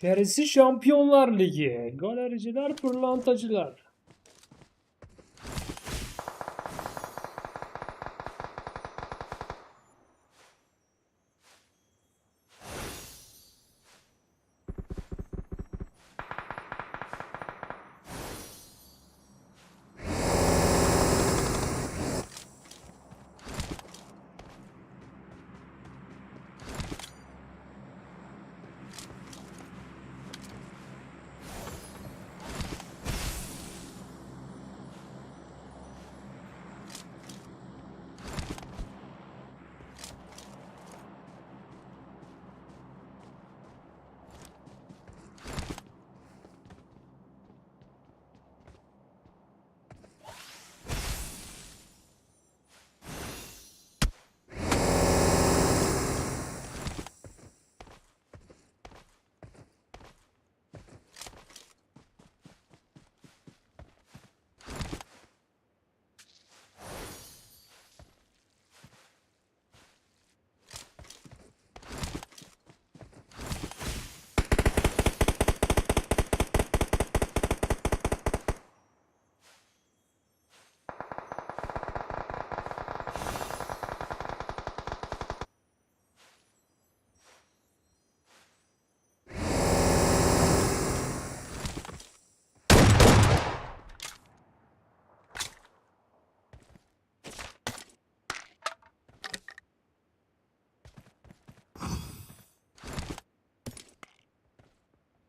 Chelsea Şampiyonlar Ligi. Galericiler, pırlantacılar.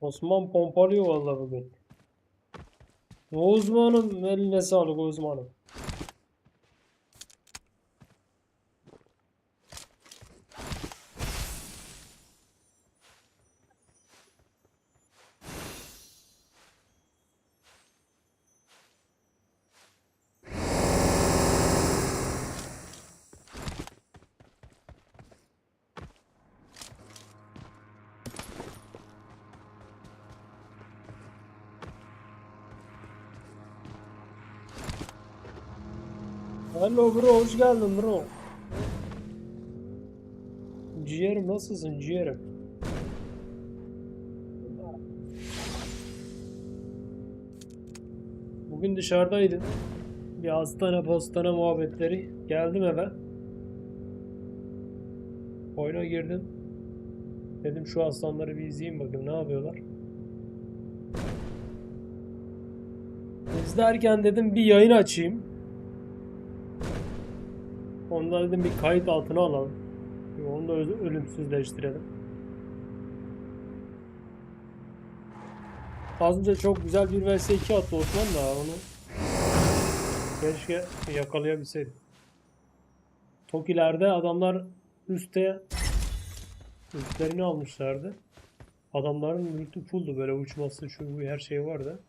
Osman pompalıyor vallahi bugün. Osman'ım eline sağlık Osman'ım. Hello bro hoş geldin bro. Ciğerim nasılsın ciğerim? Bugün dışarıdaydın. Bir hastane postane muhabbetleri. Geldim eve. Oyuna girdim. Dedim şu aslanları bir izleyeyim bakayım ne yapıyorlar. İzlerken dedim bir yayın açayım. Onda dedim bir kayıt altına alalım. Onu da ölümsüzleştirelim. Az önce çok güzel bir vs 2 attı Osman da onu keşke yakalayabilseydim. Tokilerde adamlar üste üstlerini almışlardı. Adamların mülkü fulldu böyle uçması şu bu her şey vardı.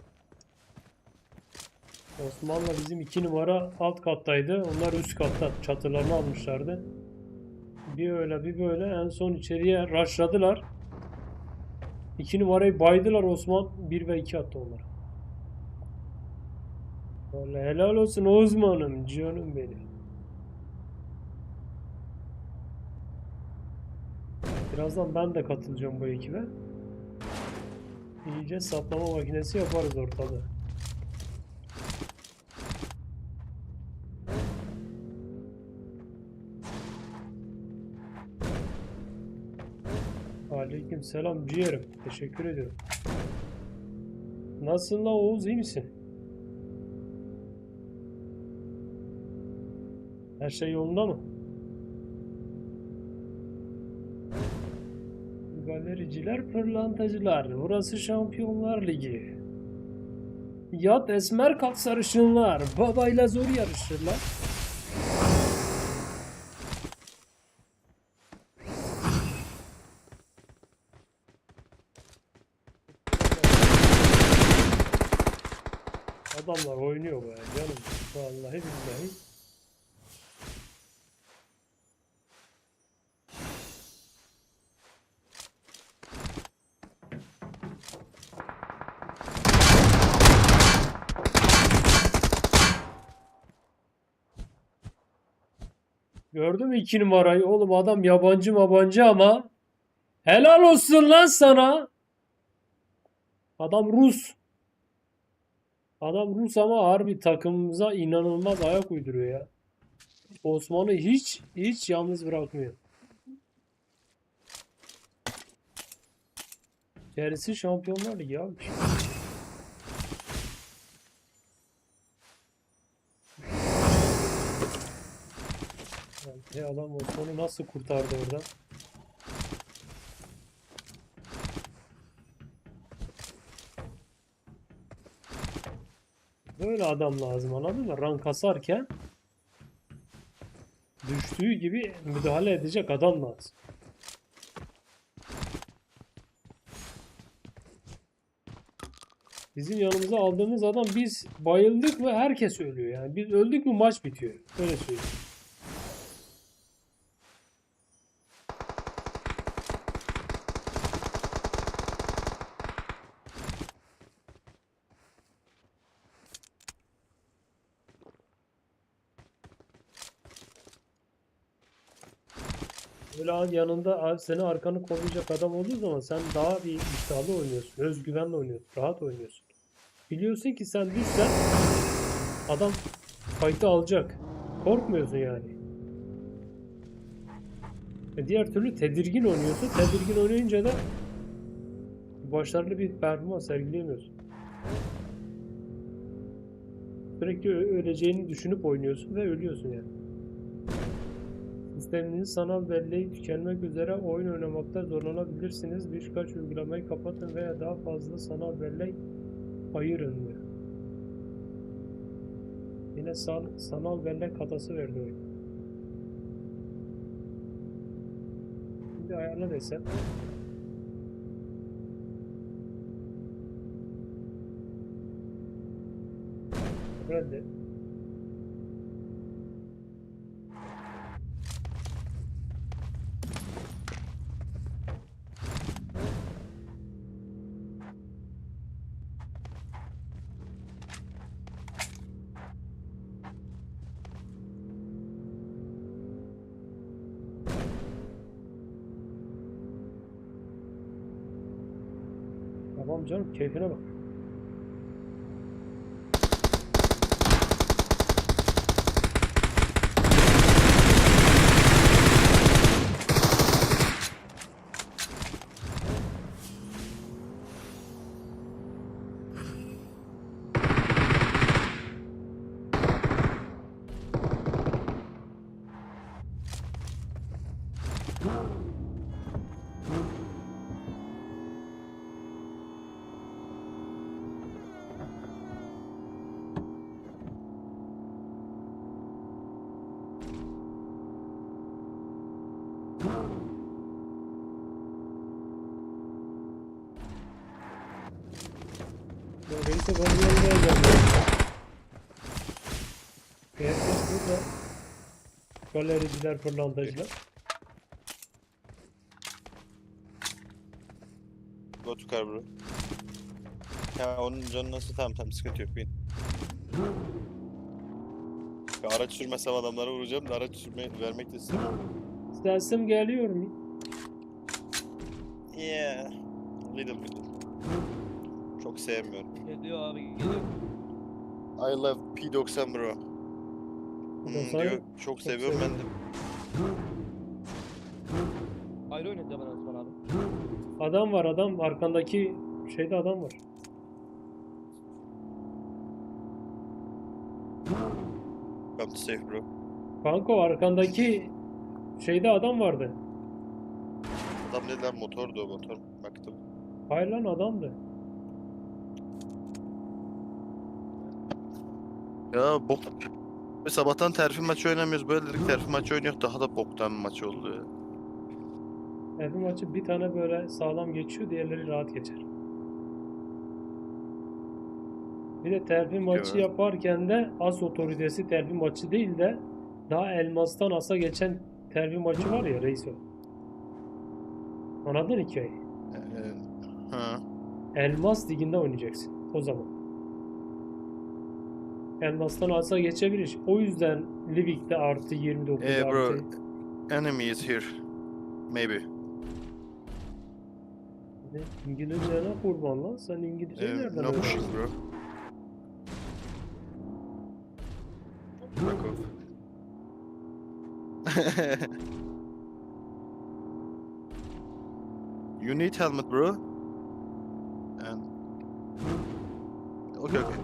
Osman'la bizim iki numara alt kattaydı. Onlar üst katta çatılarını almışlardı. Bir öyle bir böyle en son içeriye rushladılar. İki numarayı baydılar Osman. Bir ve iki attı onlara. Vallahi helal olsun Osman'ım canım benim. Birazdan ben de katılacağım bu ekibe. İyice saplama makinesi yaparız ortada. Selam ciğerim. Teşekkür ediyorum. Nasılsın lan Oğuz iyi misin? Her şey yolunda mı? Galericiler, pırlantacılar. Burası Şampiyonlar Ligi. Yat esmer kalk sarışınlar. Babayla zor yarışırlar. Adamlar oynuyor be canım. Vallahi billahi. Gördün mü iki numarayı? Oğlum adam yabancı mabancı ama helal olsun lan sana. Adam Rus. Adam Rus ama harbi takımımıza inanılmaz ayak uyduruyor ya. Osman'ı hiç hiç yalnız bırakmıyor. Gerisi Şampiyonlar Ligi abi. Ya adam Osman'ı nasıl kurtardı oradan? Böyle adam lazım anladın mı? Rank kasarken düştüğü gibi müdahale edecek adam lazım. Bizim yanımıza aldığımız adam biz bayıldık ve herkes ölüyor yani. Biz öldük mü maç bitiyor. Öyle söyleyeyim. Böyle an yanında seni arkanı kollayacak adam olduğu zaman sen daha bir iddialı oynuyorsun. Özgüvenle oynuyorsun. Rahat oynuyorsun. Biliyorsun ki sen düşsen adam fight'ı alacak. Korkmuyorsun yani. E diğer türlü tedirgin oynuyorsun. Tedirgin oynayınca da başarılı bir performans sergileyemiyorsun. Sürekli öleceğini düşünüp oynuyorsun ve ölüyorsun yani. Sisteminiz sanal belleği tükenmek üzere oyun oynamakta zorlanabilirsiniz. Birkaç uygulamayı kapatın veya daha fazla sanal bellek ayırın diyor. Yine san, sanal bellek hatası verdi oyun. Şimdi ayarla desem. Reddet. Canım keyfine bak. Ya Reis'e bir yanına geleceğim. Herkes burada. Galericiler, pırlantacılar. Go to car bro. Ya onun canı nasıl tamam tamam sıkıntı yok bin. Ya araç sürmesem adamlara vuracağım da araç sürmeyi vermek de istemiyorum. Sesim geliyor mu? Yeah. Little bit. Çok sevmiyorum. Geliyor abi geliyor. I love P90 bro. Hmm, P90 diyor. Çok seviyorum ben de. Ayrı oynayacağım ben Osman abi. Adam var adam. Arkandaki şeyde adam var. Come to safe bro. Kanka arkandaki şeyde adam vardı. Adam dediler motordu o motor. Baktım. Hayır lan adamdı. Ya bok. Sabahtan terfi maçı oynamıyoruz. Böyle dedik terfi maçı oynuyor. Daha da boktan bir maç oldu ya. Her bir maçı bir tane böyle sağlam geçiyor, diğerleri rahat geçer. Bir de terfi maçı Evet. yaparken de as otoritesi terfi maçı değil de daha elmastan asa geçen terfi maçı var ya reis o. Anladın hikayeyi? Ee, ha. Elmas liginde oynayacaksın o zaman. Elmastan asa geçebilir. O yüzden Livik'te artı 29 Eh, bro. artı. Enemy is here. Maybe. Ne, İngilizcene kurban lan. Sen İngilizce Eh, nereden no öğrendin? pushing bro. Back off. you need helmet bro. And okay okay.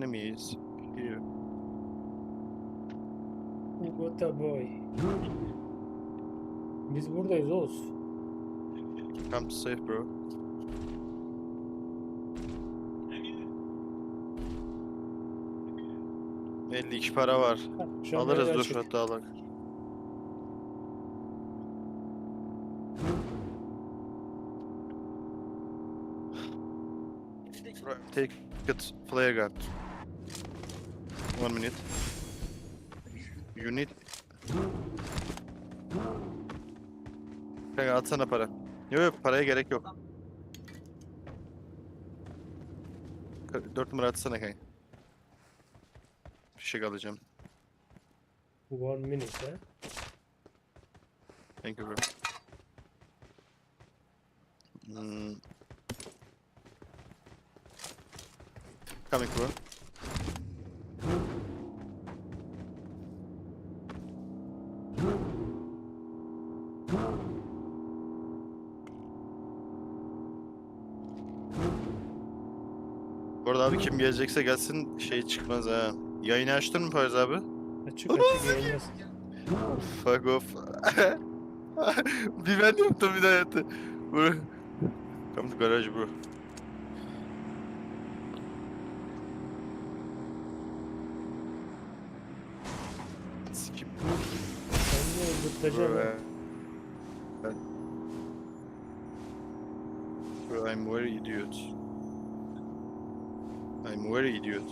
Enemies here. What a boy. Biz buradayız Oğuz. Come to safe bro. Elli iki para var. Şu an Alırız biraz dur açık. hatta alak. Take it flare gun. One minute. You need... Kanka atsana para. Yok yok paraya gerek yok. 4 numara atsana kanka. Fişek alacağım. One minute he. Thank you bro. Hmm. Coming bro. Abi kim gelecekse gelsin şey çıkmaz ha. Yayını açtın mı Faiz abi? Açık açık yayınlasın. Fuck off. bir ben yaptım bir daha yaptı. Bro. Come to garage bro. Öldürteceğim. Eh. Bro, I'm very idiot. I'm very idiot.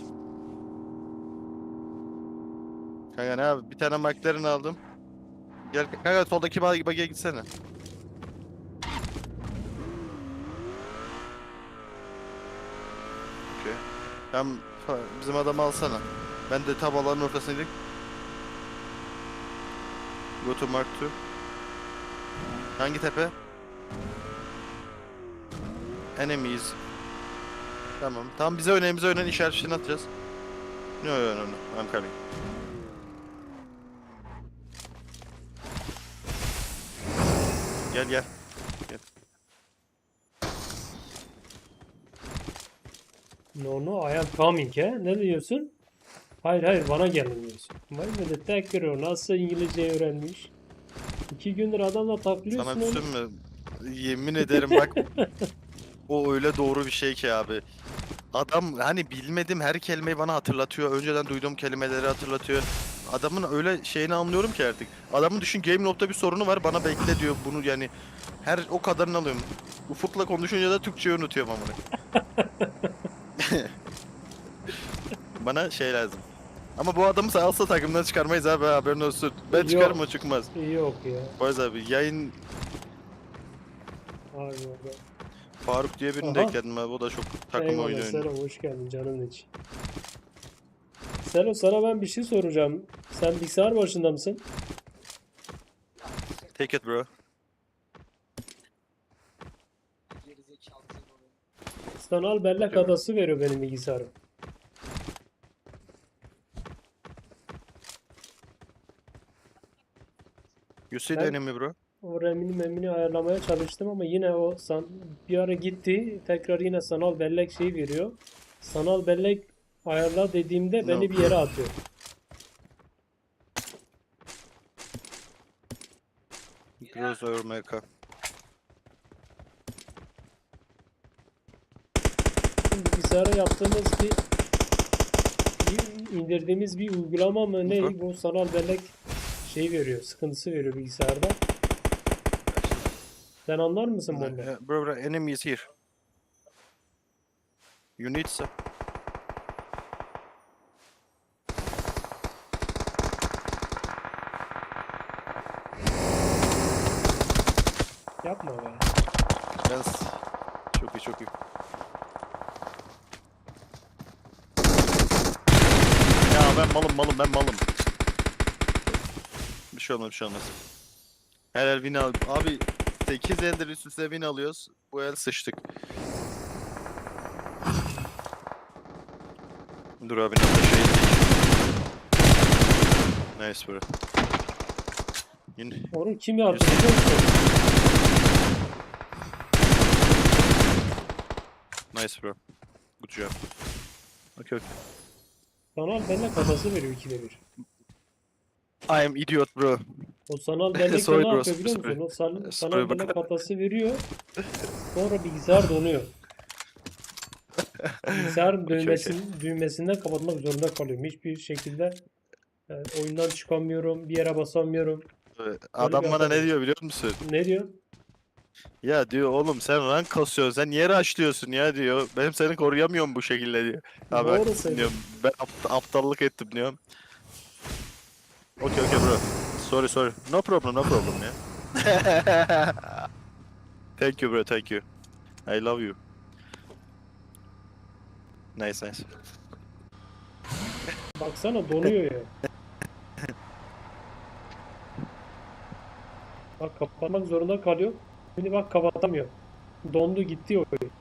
Kanka ne abi? Bir tane McLaren aldım. Gel kanka soldaki bagi bagiye gitsene. Okey. Tam bizim adamı alsana. Ben de tam alanın ortasındayım. Go to Mark 2. Hangi tepe? Enemies. Tamam. Tamam bize oynayın bize oynayın işaret fişini atacağız. No no no no. I'm coming. Gel gel. No no I am coming he. Ne diyorsun? Hayır hayır bana gelin diyorsun. Vay be tekrar nasıl İngilizce öğrenmiş. İki gündür adamla takılıyorsun Sana bir şey mi? Yemin ederim bak. o öyle doğru bir şey ki abi. Adam hani bilmedim her kelimeyi bana hatırlatıyor. Önceden duyduğum kelimeleri hatırlatıyor. Adamın öyle şeyini anlıyorum ki artık. Adamın düşün Game Note'da bir sorunu var bana bekle diyor bunu yani. Her o kadarını alıyorum. Ufuk'la konuşunca da Türkçeyi unutuyorum amına. bana şey lazım. Ama bu adamı alsa takımdan çıkarmayız abi haberin olsun. Ben Yok. çıkarım o çıkmaz. Yok ya. Boyaz abi yayın Abi orada. Faruk diye birini Aha. de ekledim abi. O da çok takım oyunu Eyvallah oynuyor. Selo hoş geldin canım içi. Selo sana ben bir şey soracağım. Sen bilgisayar başında mısın? Take it bro. Sanal bellek Yok. adası veriyor benim bilgisayarım. You see Ben- the enemy bro. O remini memini ayarlamaya çalıştım ama yine o san bir ara gitti. Tekrar yine sanal bellek şeyi veriyor. Sanal bellek ayarla dediğimde beni bir yere atıyor. Grows over America. Bilgisayara yaptığımız bir, bir indirdiğimiz bir uygulama mı ne bu sanal bellek şey veriyor, sıkıntısı veriyor bilgisayarda. Sen anlar mısın bundan? uh, bro, bro, enemy is here. You need some. Yapma be. Yes. Çok iyi çok iyi. Ya ben malım malım ben malım. Bir şey olmaz bir şey olmaz. Helal win abi. Abi işte ikiz eldir üst üste win alıyoruz. Bu el sıçtık. Dur abi ne şey Nice bro. Yine Onu kim biliyor musun? nice bro. Good job. Okay, okay. Sanal bellek hatası veriyor ikide bir. I am idiot bro. O sanal Sorry ne bro, yapıyor biliyor sorry. musun? O san- Sorry sanal bro. bellek hatası veriyor. Sonra bilgisayar donuyor. Bilgisayar düğmesin, düğmesinden kapatmak zorunda kalıyorum. Hiçbir şekilde e, oyundan çıkamıyorum. Bir yere basamıyorum. Adam bana adam. ne diyor biliyor musun? Ne diyor? Ya diyor oğlum sen rank kasıyorsun sen niye rushlıyorsun ya diyor. Benim seni koruyamıyorum bu şekilde diyor. Doğru haklısın söylüyor. diyorum. Ben apt- aptallık ettim diyorum. Okay okay bro. Sorry sorry. No problem no problem ya. thank you bro thank you. I love you. Nice nice. Baksana donuyor ya. Bak kapatmak zorunda kalıyor. Şimdi bak kapatamıyor. Dondu gitti oyun.